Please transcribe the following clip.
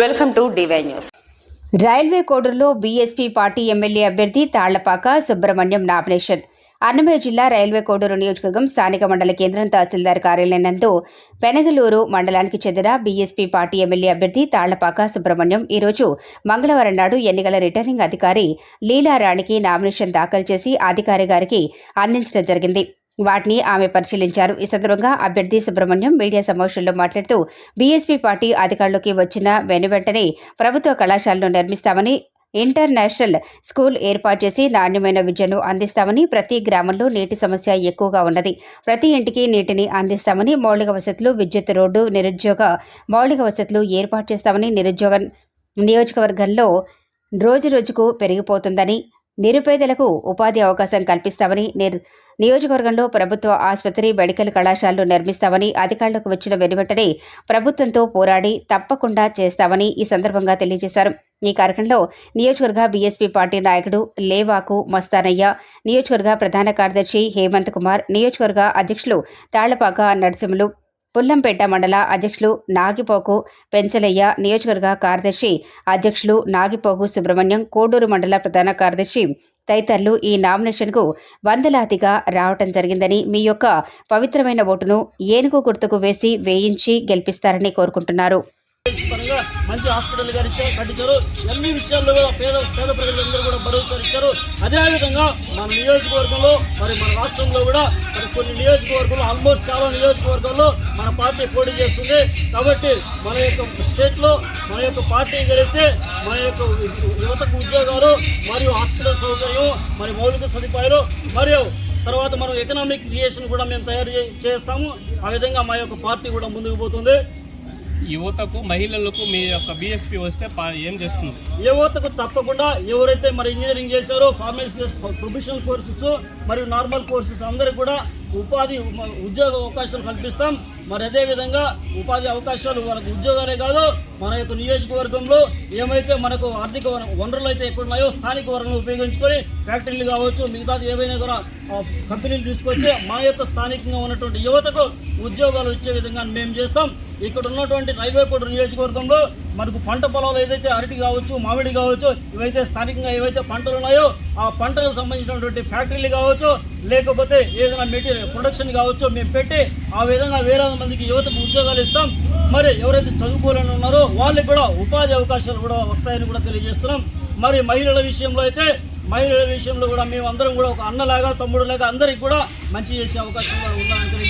Welcome to D Y news. Railway కోడూరులో BSP party MLA అభ్యర్థి Tallapaka Subrahmanyam nomination. Annamayya జిల్లా railway Koduru నియోజకవర్గం స్థానిక మండల కేంద్రం తహసీల్దార్ కార్యాలయం నందు పెనగలూరు మండలానికి చెందిన బీఎస్పీ పార్టీ ఎమ్మెల్యే అభ్యర్థి తాళ్ళపాక సుబ్రహ్మణ్యం ఈరోజు మంగళవారం నాడు ఎన్నికల రిటర్నింగ్ అధికారి లీలారాణికి నామినేషన్ దాఖలు చేసి అధికారి గారికి అందించడం జరిగింది. వాటిని ఆమె పరిశీలించారు. ఈ సందర్భంగా అభ్యర్థి సుబ్రహ్మణ్యం మీడియా సమావేశంలో మాట్లాడుతూ బీఎస్పీ పార్టీ అధికారంలోకి వచ్చిన వెను వెంటనే ప్రభుత్వ కళాశాలను నిర్మిస్తామని ఇంటర్నేషనల్ స్కూల్ ఏర్పాటు చేసి నాణ్యమైన విద్యను అందిస్తామని ప్రతి గ్రామంలో నీటి సమస్య ఎక్కువగా ఉన్నది. ప్రతి ఇంటికి నీటిని అందిస్తామని మౌలిక వసతులు విద్యుత్ రోడ్డు నిరుద్యోగ మౌలిక వసతులు ఏర్పాటు చేస్తామని నిరుద్యోగ నియోజకవర్గంలో రోజు రోజుకు పెరిగిపోతుందని నిరుపేదలకు ఉపాధి అవకాశం కల్పిస్తామని నిర్ నియోజకవర్గంలో ప్రభుత్వ ఆసుపత్రి మెడికల్ కళాశాలలు నిర్మిస్తామని అధికారులకు వచ్చిన వెనువెంటనే ప్రభుత్వంతో పోరాడి తప్పకుండా చేస్తామని ఈ సందర్భంగా తెలియజేశారు. ఈ కార్యక్రమంలో నియోజకవర్గ బీఎస్పీ పార్టీ నాయకుడు లేవాకు మస్తానయ్య నియోజకవర్గ ప్రధాన కార్యదర్శి హేమంత్ కుమార్ నియోజకవర్గ అధ్యక్షులు తాళ్ళపాక నరసింహులు పుల్లంపేట మండల అధ్యక్షులు నాగిపోకు పెంచలయ్య నియోజకవర్గ కార్యదర్శి అధ్యక్షులు నాగిపోకు సుబ్రహ్మణ్యం కోడూరు మండల ప్రధాన కార్యదర్శి తదితరులు ఈ నామినేషన్కు వందలాదిగా రావటం జరిగిందని మీ యొక్క పవిత్రమైన ఓటును ఏనుగు గుర్తుకు వేసి వేయించి గెలిపిస్తారని కోరుకుంటున్నారు. పరంగా మంచి హాస్పిటల్ గారు ఇచ్చారు కట్టించారు. అన్ని విషయాల్లో కూడా పేద పేద ప్రజలందరూ కూడా భరోసా ఇచ్చారు. అదేవిధంగా మన నియోజకవర్గంలో మరి మన రాష్ట్రంలో కూడా మరి కొన్ని నియోజకవర్గంలో ఆల్మోస్ట్ చాలా నియోజకవర్గాల్లో మన పార్టీ పోటీ చేస్తుంది. కాబట్టి మన యొక్క స్టేట్లో మన యొక్క పార్టీ గెలిస్తే మన యొక్క యువతకు ఉద్యోగాలు మరియు హాస్పిటల్ సౌకర్యం మరి మౌలిక సదుపాయాలు మరియు తర్వాత మనం ఎకనామిక్ క్రియేషన్ కూడా మేము తయారు చే- చేస్తాము. ఆ విధంగా మా యొక్క పార్టీ కూడా ముందుకు పోతుంది. యువతకు మహిళలకు మీ యొక్క బిఎస్పీ వస్తే ఏం చేస్తుంది? యువతకు తప్పకుండా ఎవరైతే మరి ఇంజనీరింగ్ చేశారో ఫార్మసీ ప్రొఫెషనల్ కోర్సెస్ మరియు నార్మల్ కోర్సెస్ అందరికి కూడా ఉపాధి ఉద్యోగ అవకాశాలు కల్పిస్తాం. మరి అదే విధంగా ఉపాధి అవకాశాలు మనకు ఉద్యోగాలే కాదు మన యొక్క నియోజకవర్గంలో ఏమైతే మనకు ఆర్థిక వనరులు అయితే ఎక్కడ ఉన్నాయో స్థానిక వనరులను ఉపయోగించుకొని ఫ్యాక్టరీలు కావచ్చు మిగతాది ఏవైనా కూడా కంపెనీలు తీసుకొచ్చి మా యొక్క స్థానికంగా ఉన్నటువంటి యువతకు ఉద్యోగాలు ఇచ్చే విధంగా మేము చేస్తాం. ఇక్కడ ఉన్నటువంటి రైల్వే కోట నియోజకవర్గంలో మనకు పంట పొలాలు ఏదైతే అరటి కావచ్చు మామిడి కావచ్చు ఇవైతే స్థానికంగా ఏవైతే పంటలు ఉన్నాయో ఆ పంటలకు సంబంధించినటువంటి ఫ్యాక్టరీలు కావచ్చు లేకపోతే ఏదైనా మెటీరియల్ ప్రొడక్షన్ కావచ్చు మేము పెట్టి ఆ విధంగా వేలాది మందికి యువతకు ఉద్యోగాలు ఇస్తాం. మరి ఎవరైతే చదువుకోలేని ఉన్నారో వాళ్ళకి కూడా ఉపాధి అవకాశాలు కూడా వస్తాయని కూడా తెలియజేస్తున్నాం. మరి మహిళల విషయంలో అయితే మహిళల విషయంలో కూడా మేము అందరం కూడా ఒక అన్నలాగా తమ్ముడులాగా అందరికి కూడా మంచి చేసే అవకాశం కూడా ఉందని